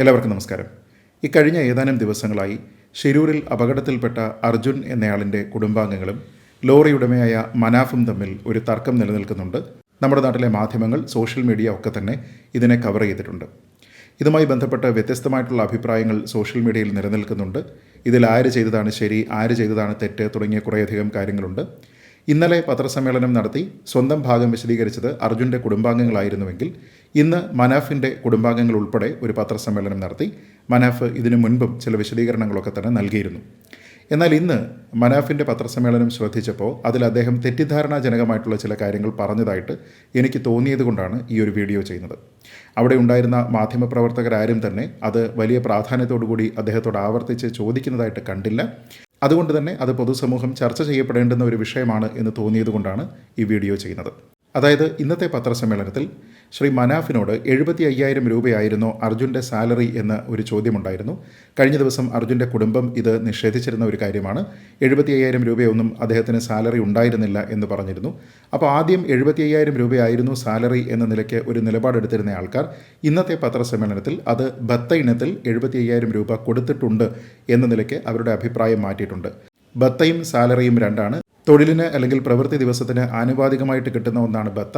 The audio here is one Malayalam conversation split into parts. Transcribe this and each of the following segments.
എല്ലാവർക്കും നമസ്കാരം. ഇക്കഴിഞ്ഞ ഏതാനും ദിവസങ്ങളായി ഷിരൂരിൽ അപകടത്തിൽപ്പെട്ട അർജുൻ എന്നയാളിന്റെ കുടുംബാംഗങ്ങളും ലോറി ഉടമയായ മനാഫും തമ്മിൽ ഒരു തർക്കം നിലനിൽക്കുന്നുണ്ട്. നമ്മുടെ നാട്ടിലെ മാധ്യമങ്ങൾ സോഷ്യൽ മീഡിയ ഒക്കെ തന്നെ ഇതിനെ കവർ ചെയ്തിട്ടുണ്ട്. ഇതുമായി ബന്ധപ്പെട്ട് വ്യത്യസ്തമായിട്ടുള്ള അഭിപ്രായങ്ങൾ സോഷ്യൽ മീഡിയയിൽ നിലനിൽക്കുന്നുണ്ട്. ഇതിൽ ആര് ചെയ്തതാണ് ശരി ആര് ചെയ്തതാണ് തെറ്റ് തുടങ്ങിയ കുറേയധികം കാര്യങ്ങളുണ്ട്. ഇന്നലെ പത്രസമ്മേളനം നടത്തി സ്വന്തം ഭാഗം വിശദീകരിച്ചത് അർജുന്റെ കുടുംബാംഗങ്ങളായിരുന്നുവെങ്കിൽ ഇന്ന് മനാഫിന്റെ കുടുംബാംഗങ്ങൾ ഉൾപ്പെടെ ഒരു പത്രസമ്മേളനം നടത്തി മനാഫ് ഇതിനു മുൻപും ചില വിശദീകരണങ്ങളൊക്കെ തന്നെ നൽകിയിരുന്നു. എന്നാൽ ഇന്ന് മനാഫിന്റെ പത്രസമ്മേളനം ശ്രദ്ധിച്ചപ്പോൾ അതിൽ അദ്ദേഹം തെറ്റിദ്ധാരണാജനകമായിട്ടുള്ള ചില കാര്യങ്ങൾ പറഞ്ഞതായിട്ട് എനിക്ക് തോന്നിയത് കൊണ്ടാണ് ഈ ഒരു വീഡിയോ ചെയ്യുന്നത്. അവിടെ ഉണ്ടായിരുന്ന മാധ്യമപ്രവർത്തകരാരും തന്നെ അത് വലിയ പ്രാധാന്യത്തോടു കൂടി അദ്ദേഹത്തോട് ആവർത്തിച്ച് ചോദിക്കുന്നതായിട്ട് കണ്ടില്ല. അതുകൊണ്ട് തന്നെ അത് പൊതുസമൂഹം ചർച്ച ചെയ്യപ്പെടേണ്ടുന്ന ഒരു വിഷയമാണ് എന്ന് തോന്നിയതുകൊണ്ടാണ് ഈ വീഡിയോ ചെയ്യുന്നത്. അതായത് ഇന്നത്തെ പത്രസമ്മേളനത്തിൽ ശ്രീ മനാഫിനോട് എഴുപത്തി അയ്യായിരം രൂപയായിരുന്നു അർജുന്റെ സാലറി എന്ന ഒരു ചോദ്യമുണ്ടായിരുന്നു. കഴിഞ്ഞ ദിവസം അർജുന്റെ കുടുംബം ഇത് നിഷേധിച്ചിരുന്ന ഒരു കാര്യമാണ്. എഴുപത്തി അയ്യായിരം രൂപയൊന്നും അദ്ദേഹത്തിന് സാലറി ഉണ്ടായിരുന്നില്ല എന്ന് പറഞ്ഞിരുന്നു. അപ്പോൾ ആദ്യം എഴുപത്തി അയ്യായിരം രൂപയായിരുന്നു സാലറി എന്ന നിലയ്ക്ക് ഒരു നിലപാടെടുത്തിരുന്ന ആൾക്കാർ ഇന്നത്തെ പത്രസമ്മേളനത്തിൽ അത് ബത്ത ഇനത്തിൽ എഴുപത്തി അയ്യായിരം രൂപ കൊടുത്തിട്ടുണ്ട് എന്ന നിലയ്ക്ക് അവരുടെ അഭിപ്രായം മാറ്റിയിട്ടുണ്ട്. ബത്തയും സാലറിയും രണ്ടാണ്. തൊഴിലിന് അല്ലെങ്കിൽ പ്രവൃത്തി ദിവസത്തിന് ആനുപാതികമായിട്ട് കിട്ടുന്ന ഒന്നാണ് ബത്ത.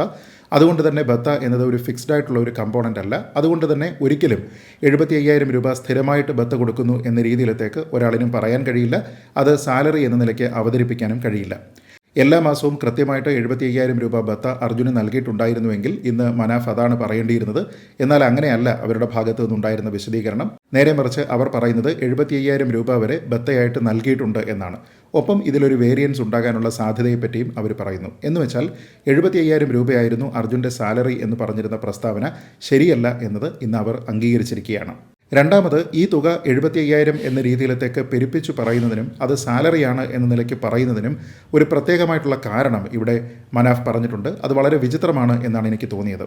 അതുകൊണ്ട് തന്നെ ബത്ത എന്നത് ഒരു ഫിക്സ്ഡ് ആയിട്ടുള്ള ഒരു കമ്പോണന്റ് അല്ല. അതുകൊണ്ട് തന്നെ ഒരിക്കലും എഴുപത്തി അയ്യായിരം രൂപ സ്ഥിരമായിട്ട് ബത്ത കൊടുക്കുന്നു എന്ന രീതിയിലത്തേക്ക് ഒരാളിനും പറയാൻ കഴിയില്ല. അത് സാലറി എന്ന നിലയ്ക്ക് അവതരിപ്പിക്കാനും കഴിയില്ല. എല്ലാ മാസവും കൃത്യമായിട്ട് എഴുപത്തി അയ്യായിരം രൂപ ബത്ത അർജുന് നൽകിയിട്ടുണ്ടായിരുന്നുവെങ്കിൽ ഇന്ന് മനാഫ് അതാണ് പറയേണ്ടിയിരുന്നത്. എന്നാൽ അങ്ങനെയല്ല അവരുടെ ഭാഗത്തു നിന്നുണ്ടായിരുന്ന വിശദീകരണം. നേരെ മറിച്ച് അവർ പറയുന്നത് എഴുപത്തി അയ്യായിരം രൂപ വരെ ബത്തയായിട്ട് നൽകിയിട്ടുണ്ട് എന്നാണ്. ഒപ്പം ഇതിലൊരു വേരിയൻസ് ഉണ്ടാകാനുള്ള സാധ്യതയെപ്പറ്റിയും അവർ പറയുന്നു. എന്ന് വെച്ചാൽ എഴുപത്തി അയ്യായിരം രൂപയായിരുന്നു അർജുന്റെ സാലറി എന്ന് പറഞ്ഞിരുന്ന പ്രസ്താവന ശരിയല്ല എന്നത് ഇന്ന് അവർ അംഗീകരിച്ചിരിക്കുകയാണ്. രണ്ടാമത് ഈ തുക എഴുപത്തി അയ്യായിരം എന്ന രീതിയിലത്തേക്ക് പെരുപ്പിച്ചു പറയുന്നതിനും അത് സാലറിയാണ് എന്ന നിലയ്ക്ക് പറയുന്നതിനും ഒരു പ്രത്യേകമായിട്ടുള്ള കാരണം ഇവിടെ മനാഫ് പറഞ്ഞിട്ടുണ്ട്. അത് വളരെ വിചിത്രമാണ് എന്നാണ് എനിക്ക് തോന്നിയത്.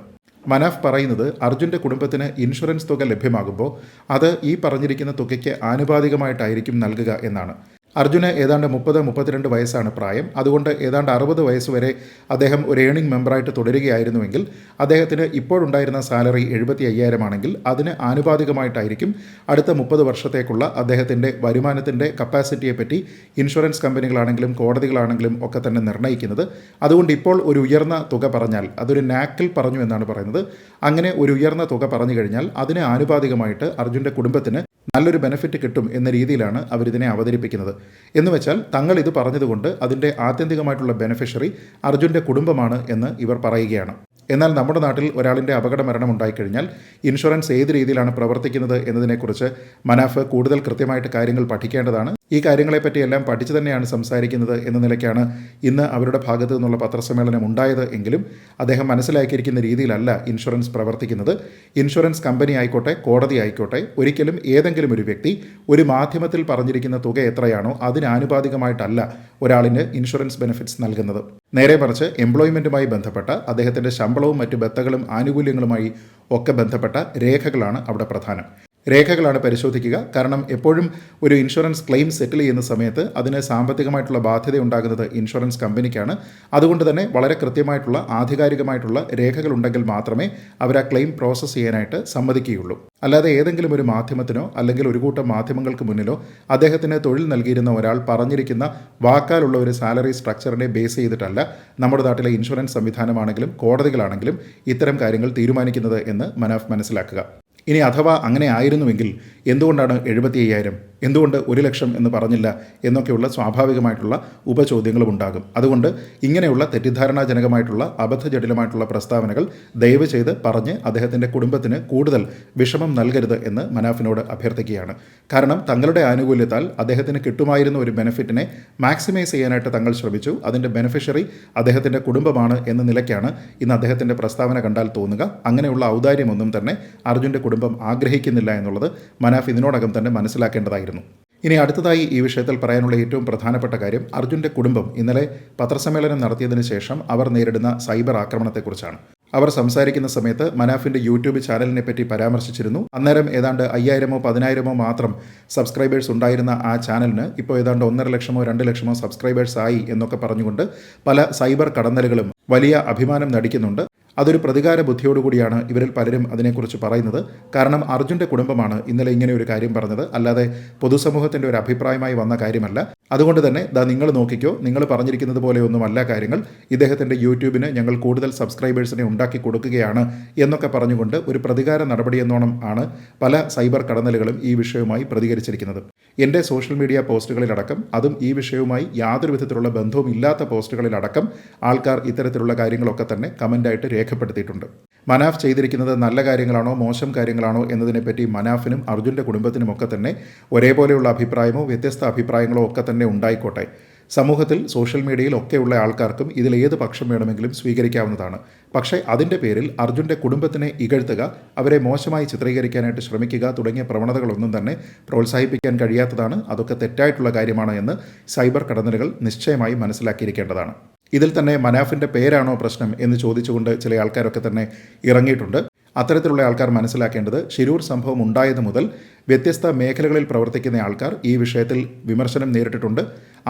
മനാഫ് പറയുന്നത് അർജുന്റെ കുടുംബത്തിന് ഇൻഷുറൻസ് തുക ലഭ്യമാകുമ്പോൾ അത് ഈ പറഞ്ഞിരിക്കുന്ന തുകയ്ക്ക് ആനുപാതികമായിട്ടായിരിക്കും നൽകുക എന്നാണ്. അർജുന് ഏതാണ്ട് മുപ്പത് മുപ്പത്തിരണ്ട് വയസ്സാണ് പ്രായം. അതുകൊണ്ട് ഏതാണ്ട് അറുപത് വയസ്സ് വരെ അദ്ദേഹം ഒരു ഏണിംഗ് മെമ്പറായിട്ട് തുടരുകയായിരുന്നുവെങ്കിൽ അദ്ദേഹത്തിന് ഇപ്പോഴുണ്ടായിരുന്ന സാലറി എഴുപത്തി അയ്യായിരം ആണെങ്കിൽ അതിന് ആനുപാതികമായിട്ടായിരിക്കും അടുത്ത മുപ്പത് വർഷത്തേക്കുള്ള അദ്ദേഹത്തിന്റെ വരുമാനത്തിന്റെ കപ്പാസിറ്റിയെപ്പറ്റി ഇൻഷുറൻസ് കമ്പനികളാണെങ്കിലും കോടതികളാണെങ്കിലും ഒക്കെ തന്നെ നിർണയിക്കുന്നത്. അതുകൊണ്ട് ഇപ്പോൾ ഒരു ഉയർന്ന തുക പറഞ്ഞാൽ അതൊരു നാക്കിൽ പറഞ്ഞു എന്നാണ് പറയുന്നത്. അങ്ങനെ ഒരു ഉയർന്ന തുക പറഞ്ഞു കഴിഞ്ഞാൽ അതിന് ആനുപാതികമായിട്ട് അർജുന്റെ കുടുംബത്തിന് നല്ലൊരു ബെനിഫിറ്റ് കിട്ടും എന്ന രീതിയിലാണ് അവരിതിനെ അവതരിപ്പിക്കുന്നത്. എന്ന് വെച്ചാൽ തങ്ങൾ ഇത് പറഞ്ഞതുകൊണ്ട് അതിന്റെ ആത്യന്തികമായിട്ടുള്ള ബെനിഫിഷ്യറി അർജുന്റെ കുടുംബമാണ് എന്ന് ഇവർ പറയുകയാണ്. എന്നാൽ നമ്മുടെ നാട്ടിൽ ഒരാളിന്റെ അപകട മരണം ഉണ്ടായിക്കഴിഞ്ഞാൽ ഇൻഷുറൻസ് ഏത് രീതിയിലാണ് പ്രവർത്തിക്കുന്നത് എന്നതിനെക്കുറിച്ച് മനാഫ് കൂടുതൽ കൃത്യമായിട്ട് കാര്യങ്ങൾ പഠിക്കേണ്ടതാണ്. ഈ കാര്യങ്ങളെപ്പറ്റി എല്ലാം പഠിച്ചു തന്നെയാണ് സംസാരിക്കുന്നത് എന്ന നിലയ്ക്കാണ് ഇന്ന് അവരുടെ ഭാഗത്തു നിന്നുള്ള പത്രസമ്മേളനം ഉണ്ടായത് എങ്കിലും അദ്ദേഹം മനസ്സിലാക്കിയിരിക്കുന്ന രീതിയിലല്ല ഇൻഷുറൻസ് പ്രവർത്തിക്കുന്നത്. ഇൻഷുറൻസ് കമ്പനി ആയിക്കോട്ടെ കോടതി ആയിക്കോട്ടെ ഒരിക്കലും ഏതെങ്കിലും ഒരു വ്യക്തി ഒരു മാധ്യമത്തിൽ പറഞ്ഞിരിക്കുന്ന തുക എത്രയാണോ അതിന് ആനുപാതികമായിട്ടല്ല ഒരാളിന് ഇൻഷുറൻസ് ബെനിഫിറ്റ്സ് നൽകുന്നത്. നേരെ മറിച്ച് എംപ്ലോയ്മെന്റുമായി ബന്ധപ്പെട്ട അദ്ദേഹത്തിന്റെ ശമ്പളവും മറ്റ് ബത്തകളും ആനുകൂല്യങ്ങളുമായി ഒക്കെ ബന്ധപ്പെട്ട രേഖകളാണ് അവിടെ പ്രധാനം. രേഖകളാണ് പരിശോധിക്കുക. കാരണം എപ്പോഴും ഒരു ഇൻഷുറൻസ് ക്ലെയിം സെറ്റിൽ ചെയ്യുന്ന സമയത്ത് അതിന് സാമ്പത്തികമായിട്ടുള്ള ബാധ്യത ഉണ്ടാകുന്നത് ഇൻഷുറൻസ് കമ്പനിക്കാണ്. അതുകൊണ്ട് തന്നെ വളരെ കൃത്യമായിട്ടുള്ള ആധികാരികമായിട്ടുള്ള രേഖകൾ ഉണ്ടെങ്കിൽ മാത്രമേ അവർ ആ ക്ലെയിം പ്രോസസ്സ് ചെയ്യാനായിട്ട് സമ്മതിക്കുകയുള്ളൂ. അല്ലാതെ ഏതെങ്കിലും ഒരു മാധ്യമത്തിനോ അല്ലെങ്കിൽ ഒരു കൂട്ടം മാധ്യമങ്ങൾക്ക് മുന്നിലോ അദ്ദേഹത്തിന് തൊഴിൽ നൽകിയിരുന്ന ഒരാൾ പറഞ്ഞിരിക്കുന്ന വാക്കാലുള്ള ഒരു സാലറി സ്ട്രക്ചറിനെ ബേസ് ചെയ്തിട്ടല്ല നമ്മുടെ നാട്ടിലെ ഇൻഷുറൻസ് സംവിധാനമാണെങ്കിലും കോടതികളാണെങ്കിലും ഇത്തരം കാര്യങ്ങൾ തീരുമാനിക്കുന്നത് എന്ന് മനാഫ് മനസ്സിലാക്കുക. ഇനി അഥവാ അങ്ങനെ ആയിരുന്നുവെങ്കിൽ എന്തുകൊണ്ടാണ് എഴുപത്തി അയ്യായിരം എന്തുകൊണ്ട് ഒരു ലക്ഷം എന്ന് പറഞ്ഞില്ല എന്നൊക്കെയുള്ള സ്വാഭാവികമായിട്ടുള്ള ഉപചോദ്യങ്ങളും ഉണ്ടാകും. അതുകൊണ്ട് ഇങ്ങനെയുള്ള തെറ്റിദ്ധാരണാജനകമായിട്ടുള്ള അബദ്ധജടിലമായിട്ടുള്ള പ്രസ്താവനകൾ ദയവ് ചെയ്ത് പറഞ്ഞ് അദ്ദേഹത്തിന്റെ കുടുംബത്തിന് കൂടുതൽ വിഷമം നൽകരുത് എന്ന് മനാഫിനോട് അഭ്യർത്ഥിക്കുകയാണ്. കാരണം തങ്ങളുടെ ആനുകൂല്യത്താൽ അദ്ദേഹത്തിന് കിട്ടുമായിരുന്ന ഒരു ബെനിഫിറ്റിനെ മാക്സിമൈസ് ചെയ്യാനായിട്ട് തങ്ങൾ ശ്രമിച്ചു. അതിന്റെ ബെനിഫിഷ്യറി അദ്ദേഹത്തിന്റെ കുടുംബമാണ് എന്ന നിലയ്ക്കാണ് ഇന്ന് അദ്ദേഹത്തിന്റെ പ്രസ്താവന കണ്ടാൽ തോന്നുക. അങ്ങനെയുള്ള ഔദാര്യമൊന്നും തന്നെ അർജുന്റെ കുടുംബം ആഗ്രഹിക്കുന്നില്ല എന്നുള്ളത് മനാഫ് ഇതിനോടകം തന്നെ മനസ്സിലാക്കേണ്ടതായിരുന്നു. ഇനി അടുത്തതായി ഈ വിഷയത്തിൽ പറയാനുള്ള ഏറ്റവും പ്രധാനപ്പെട്ട കാര്യം അർജുന്റെ കുടുംബം. ഇന്നലെ പത്രസമ്മേളനം നടത്തിയതിനു ശേഷം അവർ നേരിടുന്ന സൈബർ ആക്രമണത്തെക്കുറിച്ചാണ്. അവർ സംസാരിക്കുന്ന സമയത്ത് മനാഫിന്റെ യൂട്യൂബ് ചാനലിനെ പറ്റി പരാമർശിച്ചിരുന്നു. അന്നേരം ഏതാണ്ട് അയ്യായിരമോ പതിനായിരമോ മാത്രം സബ്സ്ക്രൈബേഴ്സ് ഉണ്ടായിരുന്ന ആ ചാനലിന് ഇപ്പോൾ ഏതാണ്ട് ഒന്നര ലക്ഷമോ രണ്ട് ലക്ഷമോ സബ്സ്ക്രൈബേഴ്സ് ആയി എന്നൊക്കെ പറഞ്ഞുകൊണ്ട് പല സൈബർ കടന്നലുകളും വലിയ അഭിമാനം നടിക്കുന്നുണ്ട്. അതൊരു പ്രതികാര ബുദ്ധിയോടുകൂടിയാണ് ഇവരിൽ പലരും അതിനെക്കുറിച്ച് പറയുന്നത്. കാരണം അർജുന്റെ കുടുംബമാണ് ഇന്നലെ ഇങ്ങനെ ഒരു കാര്യം പറഞ്ഞത്. അല്ലാതെ പൊതുസമൂഹത്തിന്റെ ഒരു അഭിപ്രായമായി വന്ന കാര്യമല്ല. അതുകൊണ്ട് തന്നെ ദാ നിങ്ങൾ നോക്കിക്കോ നിങ്ങൾ പറഞ്ഞിരിക്കുന്നത് പോലെയൊന്നുമല്ല കാര്യങ്ങൾ. ഇദ്ദേഹത്തിന്റെ യൂട്യൂബിന് ഞങ്ങൾ കൂടുതൽ സബ്സ്ക്രൈബേഴ്സിനെ ഉണ്ടാക്കി കൊടുക്കുകയാണ് എന്നൊക്കെ പറഞ്ഞുകൊണ്ട് ഒരു പ്രതികാര നടപടിയെന്നോണം ആണ് പല സൈബർ കടന്നലുകളും ഈ വിഷയവുമായി പ്രതികരിച്ചിരിക്കുന്നത്. എന്റെ സോഷ്യൽ മീഡിയ പോസ്റ്റുകളിലടക്കം അതും ഈ വിഷയവുമായി യാതൊരു വിധത്തിലുള്ള ബന്ധവും ഇല്ലാത്ത പോസ്റ്റുകളിലടക്കം ആൾക്കാർ ഇത്തരത്തിലുള്ള കാര്യങ്ങളൊക്കെ തന്നെ കമന്റായിട്ട് രേഖപ്പെടുത്തിയിട്ടുണ്ട്. മനാഫ് ചെയ്തിരിക്കുന്നത് നല്ല കാര്യങ്ങളാണോ മോശം കാര്യങ്ങളാണോ എന്നതിനെപ്പറ്റി മനാഫിനും അർജുന്റെ കുടുംബത്തിനുമൊക്കെ തന്നെ ഒരേപോലെയുള്ള അഭിപ്രായമോ വ്യത്യസ്ത അഭിപ്രായങ്ങളോ ഒക്കെ തന്നെ ഉണ്ടായിക്കോട്ടെ. സമൂഹത്തിൽ സോഷ്യൽ മീഡിയയിൽ ഒക്കെയുള്ള ആൾക്കാർക്കും ഇതിൽ ഏത് പക്ഷം വേണമെങ്കിലും സ്വീകരിക്കാവുന്നതാണ്. പക്ഷേ അതിന്റെ പേരിൽ അർജുന്റെ കുടുംബത്തിനെ ഇകഴ്ത്തുക അവരെ മോശമായി ചിത്രീകരിക്കാനായിട്ട് ശ്രമിക്കുക തുടങ്ങിയ പ്രവണതകളൊന്നും തന്നെ പ്രോത്സാഹിപ്പിക്കാൻ കഴിയാത്തതാണ്. അതൊക്കെ തെറ്റായിട്ടുള്ള കാര്യമാണ് എന്ന് സൈബർ കടന്നലുകൾ നിശ്ചയമായി മനസ്സിലാക്കിയിരിക്കേണ്ടതാണ്. ഇതിൽ തന്നെ മനാഫിന്റെ പേരാണോ പ്രശ്നം എന്ന് ചോദിച്ചുകൊണ്ട് ചില ആൾക്കാരൊക്കെ തന്നെ ഇറങ്ങിയിട്ടുണ്ട്. അത്തരത്തിലുള്ള ആൾക്കാർ മനസ്സിലാക്കേണ്ടത് ശിരൂർ സംഭവം ഉണ്ടായത് മുതൽ വ്യത്യസ്ത മേഖലകളിൽ പ്രവർത്തിക്കുന്ന ആൾക്കാർ ഈ വിഷയത്തിൽ വിമർശനം നേരിട്ടിട്ടുണ്ട്.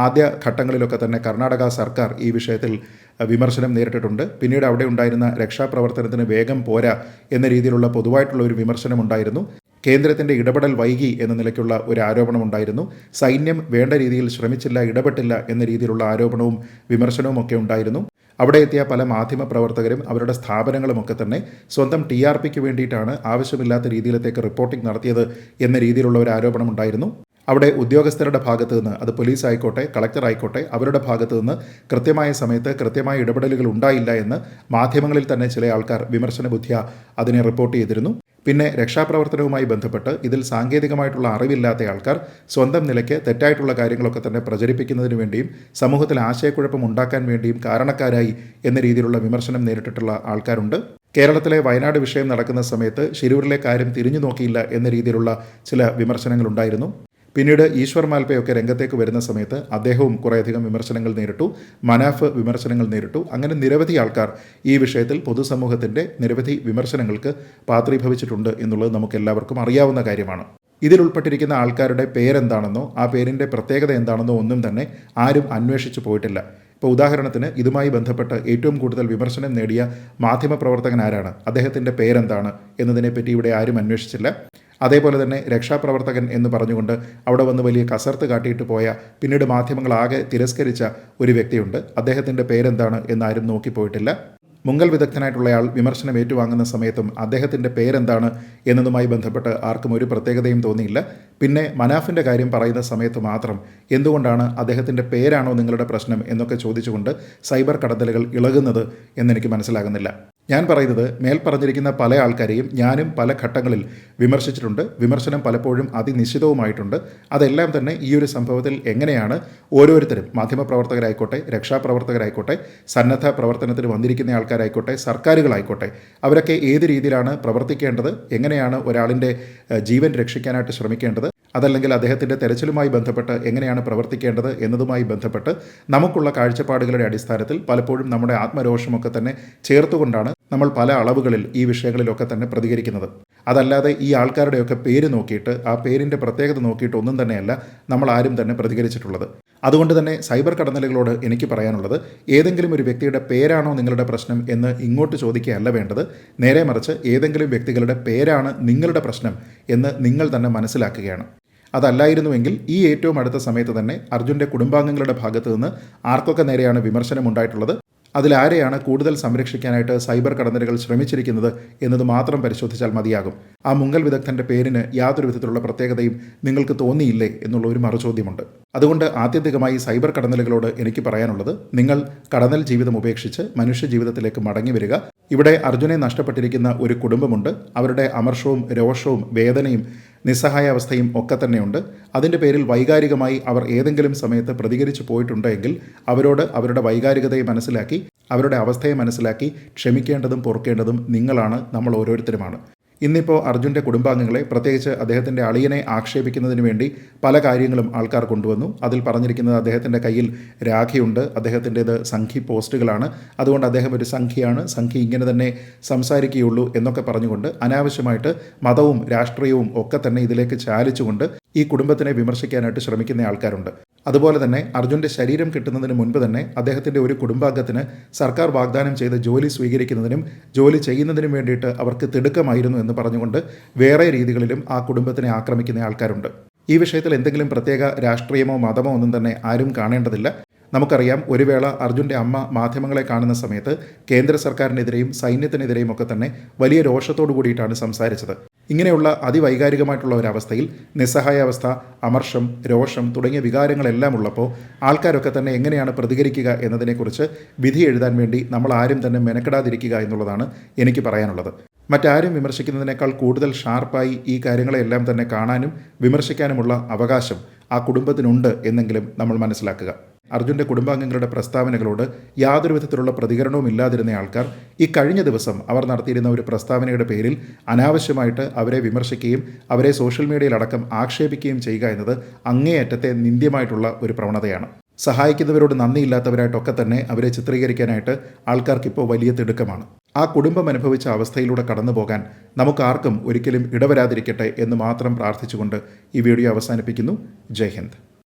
ആദ്യ ഘട്ടങ്ങളിലൊക്കെ തന്നെ കർണാടക സർക്കാർ ഈ വിഷയത്തിൽ വിമർശനം നേരിട്ടിട്ടുണ്ട്. പിന്നീട് അവിടെ ഉണ്ടായിരുന്ന രക്ഷാപ്രവർത്തനത്തിന് വേഗം പോരാ എന്ന രീതിയിലുള്ള പൊതുവായിട്ടുള്ള ഒരു വിമർശനം ഉണ്ടായിരുന്നു. കേന്ദ്രത്തിന്റെ ഇടപെടൽ വൈകി എന്ന നിലയ്ക്കുള്ള ഒരു ആരോപണമുണ്ടായിരുന്നു. സൈന്യം വേണ്ട രീതിയിൽ ശ്രമിച്ചില്ല ഇടപെട്ടില്ല എന്ന രീതിയിലുള്ള ആരോപണവും വിമർശനവും ഒക്കെ ഉണ്ടായിരുന്നു. അവിടെ എത്തിയ പല മാധ്യമ പ്രവർത്തകരും അവരുടെ സ്ഥാപനങ്ങളുമൊക്കെ തന്നെ സ്വന്തം ടി ആർ പിക്ക് വേണ്ടിയിട്ടാണ് ആവശ്യമില്ലാത്ത രീതിയിലത്തേക്ക് റിപ്പോർട്ടിംഗ് നടത്തിയത് എന്ന രീതിയിലുള്ള ഒരു ആരോപണം ഉണ്ടായിരുന്നു അവിടെ ഉദ്യോഗസ്ഥരുടെ ഭാഗത്തു നിന്ന് അത് പോലീസ് ആയിക്കോട്ടെ കളക്ടർ ആയിക്കോട്ടെ അവരുടെ ഭാഗത്തു നിന്ന് കൃത്യമായ സമയത്ത് കൃത്യമായ ഇടപെടലുകൾ ഉണ്ടായില്ല എന്ന് മാധ്യമങ്ങളിൽ തന്നെ ചില ആൾക്കാർ വിമർശന ബുദ്ധിയ അതിനെ റിപ്പോർട്ട് ചെയ്തിരുന്നു. പിന്നെ രക്ഷാപ്രവർത്തനവുമായി ബന്ധപ്പെട്ട് ഇതിൽ സാങ്കേതികമായിട്ടുള്ള അറിവില്ലാത്ത ആൾക്കാർ സ്വന്തം നിലയ്ക്ക് തെറ്റായിട്ടുള്ള കാര്യങ്ങളൊക്കെ തന്നെ പ്രചരിപ്പിക്കുന്നതിന് വേണ്ടിയും സമൂഹത്തിൽ ആശയക്കുഴപ്പം ഉണ്ടാക്കാൻ വേണ്ടിയും കാരണക്കാരായി എന്ന രീതിയിലുള്ള വിമർശനം നേരിട്ടിട്ടുള്ള ആൾക്കാരുണ്ട്. കേരളത്തിലെ വയനാട് വിഷയം നടക്കുന്ന സമയത്ത് ശിരൂരിലെ കാര്യം തിരിഞ്ഞു നോക്കിയില്ല എന്ന രീതിയിലുള്ള ചില വിമർശനങ്ങളുണ്ടായിരുന്നു പിന്നീട് ഈശ്വർ മാൽപ്പയൊക്കെ രംഗത്തേക്ക് വരുന്ന സമയത്ത് അദ്ദേഹവും കുറേയധികം വിമർശനങ്ങൾ നേരിട്ടു മനാഫ് വിമർശനങ്ങൾ നേരിട്ടു. അങ്ങനെ നിരവധി ആൾക്കാർ ഈ വിഷയത്തിൽ പൊതുസമൂഹത്തിന്റെ നിരവധി വിമർശനങ്ങൾക്ക് പാത്രീഭവിച്ചിട്ടുണ്ട് എന്നുള്ളത് നമുക്ക് എല്ലാവർക്കും അറിയാവുന്ന കാര്യമാണ്. ഇതിൽ ഉൾപ്പെട്ടിരിക്കുന്ന ആൾക്കാരുടെ പേരെന്താണെന്നോ ആ പേരിന്റെ പ്രത്യേകത എന്താണെന്നോ ഒന്നും തന്നെ ആരും അന്വേഷിച്ചു പോയിട്ടില്ല. ഇപ്പോൾ ഉദാഹരണത്തിന് ഇതുമായി ബന്ധപ്പെട്ട് ഏറ്റവും കൂടുതൽ വിമർശനം നേടിയ മാധ്യമപ്രവർത്തകൻ ആരാണ്? അദ്ദേഹത്തിന്റെ പേരെന്താണ് എന്നതിനെപ്പറ്റി ഇവിടെ ആരും അന്വേഷിച്ചില്ല. അതേപോലെ തന്നെ രക്ഷാപ്രവർത്തകൻ എന്ന് പറഞ്ഞുകൊണ്ട് അവിടെ വന്ന് വലിയ കസർത്ത് കാട്ടിയിട്ട് പോയ പിന്നീട് മാധ്യമങ്ങളാകെ തിരസ്കരിച്ച ഒരു വ്യക്തിയുണ്ട്. അദ്ദേഹത്തിന്റെ പേരെന്താണ് എന്നാരും നോക്കിപ്പോയിട്ടില്ല. മുങ്കൽ വിദഗ്ധനായിട്ടുള്ളയാൾ വിമർശനം ഏറ്റുവാങ്ങുന്ന സമയത്തും അദ്ദേഹത്തിന്റെ പേരെന്താണ് എന്നതുമായി ബന്ധപ്പെട്ട് ആർക്കും ഒരു പ്രത്യേകതയും തോന്നിയില്ല. പിന്നെ മനാഫിന്റെ കാര്യം പറയുന്ന സമയത്ത് മാത്രം എന്തുകൊണ്ടാണ് അദ്ദേഹത്തിന്റെ പേരാണോ നിങ്ങളുടെ പ്രശ്നം എന്നൊക്കെ ചോദിച്ചുകൊണ്ട് സൈബർ കടത്തലുകൾ ഇളകുന്നത് എന്നെനിക്ക് മനസ്സിലാകുന്നില്ല. ഞാൻ പറയുന്നത് മേൽ പറഞ്ഞിരിക്കുന്ന പല ആൾക്കാരെയും ഞാനും പല ഘട്ടങ്ങളിൽ വിമർശിച്ചിട്ടുണ്ട്. വിമർശനം പലപ്പോഴും അതിനിശ്ചിതവുമായിട്ടുണ്ട്. അതെല്ലാം തന്നെ ഈ ഒരു സംഭവത്തിൽ എങ്ങനെയാണ് ഓരോരുത്തരും മാധ്യമപ്രവർത്തകരായിക്കോട്ടെ രക്ഷാപ്രവർത്തകരായിക്കോട്ടെ സന്നദ്ധ പ്രവർത്തനത്തിന് വന്നിരിക്കുന്ന ആൾക്കാരായിക്കോട്ടെ സർക്കാരുകളായിക്കോട്ടെ അവരൊക്കെ ഏത് രീതിയിലാണ് പ്രവർത്തിക്കേണ്ടത് എങ്ങനെയാണ് ഒരാളിന്റെ ജീവൻ രക്ഷിക്കാനായിട്ട് ശ്രമിക്കേണ്ടത് അതല്ലെങ്കിൽ അദ്ദേഹത്തിന്റെ തെരച്ചിലുമായി ബന്ധപ്പെട്ട് എങ്ങനെയാണ് പ്രവർത്തിക്കേണ്ടത് എന്നതുമായി ബന്ധപ്പെട്ട് നമുക്കുള്ള കാഴ്ചപ്പാടുകളുടെ അടിസ്ഥാനത്തിൽ പലപ്പോഴും നമ്മുടെ ആത്മരോഷമൊക്കെ തന്നെ ചേർത്തുകൊണ്ടാണ് നമ്മൾ പല അളവുകളിൽ ഈ വിഷയങ്ങളിലൊക്കെ തന്നെ പ്രതികരിക്കുന്നത്. അതല്ലാതെ ഈ ആൾക്കാരുടെയൊക്കെ പേര് നോക്കിയിട്ട് ആ പേരിന്റെ പ്രത്യേകത നോക്കിയിട്ട് ഒന്നും തന്നെയല്ല നമ്മൾ ആരും തന്നെ പ്രതികരിച്ചിട്ടുള്ളത്. അതുകൊണ്ട് തന്നെ സൈബർ കടന്നലുകളോട് എനിക്ക് പറയാനുള്ളത് ഏതെങ്കിലും ഒരു വ്യക്തിയുടെ പേരാണോ നിങ്ങളുടെ പ്രശ്നം എന്ന് ഇങ്ങോട്ട് ചോദിക്കുകയല്ല വേണ്ടത്. നേരെ മറിച്ച് ഏതെങ്കിലും വ്യക്തികളുടെ പേരാണ് നിങ്ങളുടെ പ്രശ്നം എന്ന് നിങ്ങൾ തന്നെ മനസ്സിലാക്കുകയാണ്. അതല്ലായിരുന്നുവെങ്കിൽ ഈ ഏറ്റവും അടുത്ത സമയത്ത് തന്നെ അർജുന്റെ കുടുംബാംഗങ്ങളുടെ ഭാഗത്തു നിന്ന് ആർക്കൊക്കെ നേരെയാണ് വിമർശനം ഉണ്ടായിട്ടുള്ളത് അതിലാരെയാണ് കൂടുതൽ സംരക്ഷിക്കാനായിട്ട് സൈബർ കടന്നലുകൾ ശ്രമിച്ചിരിക്കുന്നത് എന്നത് മാത്രം പരിശോധിച്ചാൽ മതിയാകും. ആ മുങ്കൽ വിദഗ്ധന്റെ പേരിന് യാതൊരു വിധത്തിലുള്ള പ്രത്യേകതയും നിങ്ങൾക്ക് തോന്നിയില്ലേ എന്നുള്ള ഒരു മറുചോദ്യമുണ്ട്. അതുകൊണ്ട് ആത്യന്തികമായി സൈബർ കടന്നലുകളോട് എനിക്ക് പറയാനുള്ളത് നിങ്ങൾ കടന്നൽ ജീവിതം ഉപേക്ഷിച്ച് മനുഷ്യ ജീവിതത്തിലേക്ക് മടങ്ങി വരിക. ഇവിടെ അർജുനെ നഷ്ടപ്പെട്ടിരിക്കുന്ന ഒരു കുടുംബമുണ്ട്. അവരുടെ അമർഷവും രോഷവും വേദനയും നിസ്സഹായാവസ്ഥയും ഒക്കെ തന്നെയുണ്ട്. അതിന്റെ പേരിൽ വൈകാരികമായി അവർ ഏതെങ്കിലും സമയത്ത് പ്രതികരിച്ചു പോയിട്ടുണ്ടെങ്കിൽ അവരോട് അവരുടെ വൈകാരികതയെ മനസ്സിലാക്കി അവരുടെ അവസ്ഥയെ മനസ്സിലാക്കി ക്ഷമിക്കേണ്ടതും പൊറുക്കേണ്ടതും നിങ്ങളാണ് നമ്മൾ ഓരോരുത്തരുമാണ്. ഇന്നിപ്പോൾ അർജുന്റെ കുടുംബാംഗങ്ങളെ പ്രത്യേകിച്ച് അദ്ദേഹത്തിന്റെ അളിയനെ ആക്ഷേപിക്കുന്നതിന് വേണ്ടി പല കാര്യങ്ങളും ആൾക്കാർ കൊണ്ടുവന്നു. അതിൽ പറഞ്ഞിരിക്കുന്നത് അദ്ദേഹത്തിന്റെ കയ്യിൽ രാഖിയുണ്ട്. അദ്ദേഹത്തിന്റേത് സംഖി പോസ്റ്റുകളാണ്. അതുകൊണ്ട് അദ്ദേഹം ഒരു സംഖ്യയാണ് സംഖ്യ ഇങ്ങനെ തന്നെ സംസാരിക്കുകയുള്ളൂ എന്നൊക്കെ പറഞ്ഞുകൊണ്ട് അനാവശ്യമായിട്ട് മതവും രാഷ്ട്രീയവും ഒക്കെ തന്നെ ഇതിലേക്ക് ചാലിച്ചുകൊണ്ട് ഈ കുടുംബത്തിനെ വിമർശിക്കാനായിട്ട് ശ്രമിക്കുന്ന ആൾക്കാരുണ്ട്. അതുപോലെ തന്നെ അർജുന്റെ ശരീരം കിട്ടുന്നതിന് മുൻപ് തന്നെ അദ്ദേഹത്തിന്റെ ഒരു കുടുംബാംഗത്തിന് സർക്കാർ വാഗ്ദാനം ചെയ്ത ജോലി സ്വീകരിക്കുന്നതിനും ജോലി ചെയ്യുന്നതിനും വേണ്ടിയിട്ട് അവർക്ക് തിടുക്കമായിരുന്നു എന്ന് പറഞ്ഞുകൊണ്ട് വേറെ രീതികളിലും ആ കുടുംബത്തിനെ ആക്രമിക്കുന്ന ആൾക്കാരുണ്ട്. ഈ വിഷയത്തിൽ എന്തെങ്കിലും പ്രത്യേക രാഷ്ട്രീയമോ മതമോ ഒന്നും തന്നെ ആരും കാണേണ്ടതില്ല. നമുക്കറിയാം ഒരു വേള അർജുന്റെ അമ്മ മാധ്യമങ്ങളെ കാണുന്ന സമയത്ത് കേന്ദ്ര സർക്കാരിനെതിരെയും സൈന്യത്തിനെതിരെയും ഒക്കെ തന്നെ വലിയ രോഷത്തോടു കൂടിയിട്ടാണ് സംസാരിച്ചത്. ഇങ്ങനെയുള്ള അതിവൈകാരികമായിട്ടുള്ള ഒരവസ്ഥയിൽ നിസ്സഹായാവസ്ഥ അമർഷം രോഷം തുടങ്ങിയ വികാരങ്ങളെല്ലാം ഉള്ളപ്പോൾ ആൾക്കാരൊക്കെ തന്നെ എങ്ങനെയാണ് പ്രതികരിക്കുക എന്നതിനെക്കുറിച്ച് വിധി എഴുതാൻ വേണ്ടി നമ്മൾ ആരും തന്നെ മെനക്കെടാതിരിക്കുക എന്നുള്ളതാണ് എനിക്ക് പറയാനുള്ളത്. മറ്റാരും വിമർശിക്കുന്നതിനേക്കാൾ കൂടുതൽ ഷാർപ്പായി ഈ കാര്യങ്ങളെല്ലാം തന്നെ കാണാനും വിമർശിക്കാനുമുള്ള അവകാശം ആ കുടുംബത്തിനുണ്ട് എന്നെങ്കിലും നമ്മൾ മനസ്സിലാക്കുക. അർജുന്റെ കുടുംബാംഗങ്ങളുടെ പ്രസ്താവനകളോട് യാതൊരു വിധത്തിലുള്ള പ്രതികരണവും ഇല്ലാതിരുന്ന ആൾക്കാർ ഈ കഴിഞ്ഞ ദിവസം അവർ നടത്തിയിരുന്ന ഒരു പ്രസ്താവനയുടെ പേരിൽ അനാവശ്യമായിട്ട് അവരെ വിമർശിക്കുകയും അവരെ സോഷ്യൽ മീഡിയയിലടക്കം ആക്ഷേപിക്കുകയും ചെയ്യുക എന്നത് അങ്ങേയറ്റത്തെ നിന്ദ്യമായിട്ടുള്ള ഒരു പ്രവണതയാണ്. സഹായിക്കുന്നവരോട് നന്ദിയില്ലാത്തവരായിട്ടൊക്കെ തന്നെ അവരെ ചിത്രീകരിക്കാനായിട്ട് ആൾക്കാർക്കിപ്പോൾ വലിയ തിടുക്കമാണ്. ആ കുടുംബം അനുഭവിച്ച അവസ്ഥയിലൂടെ കടന്നു പോകാൻ നമുക്കാർക്കും ഒരിക്കലും ഇടവരാതിരിക്കട്ടെ എന്ന് മാത്രം പ്രാർത്ഥിച്ചുകൊണ്ട് ഈ വീഡിയോ അവസാനിപ്പിക്കുന്നു. ജയ് ഹിന്ദ്.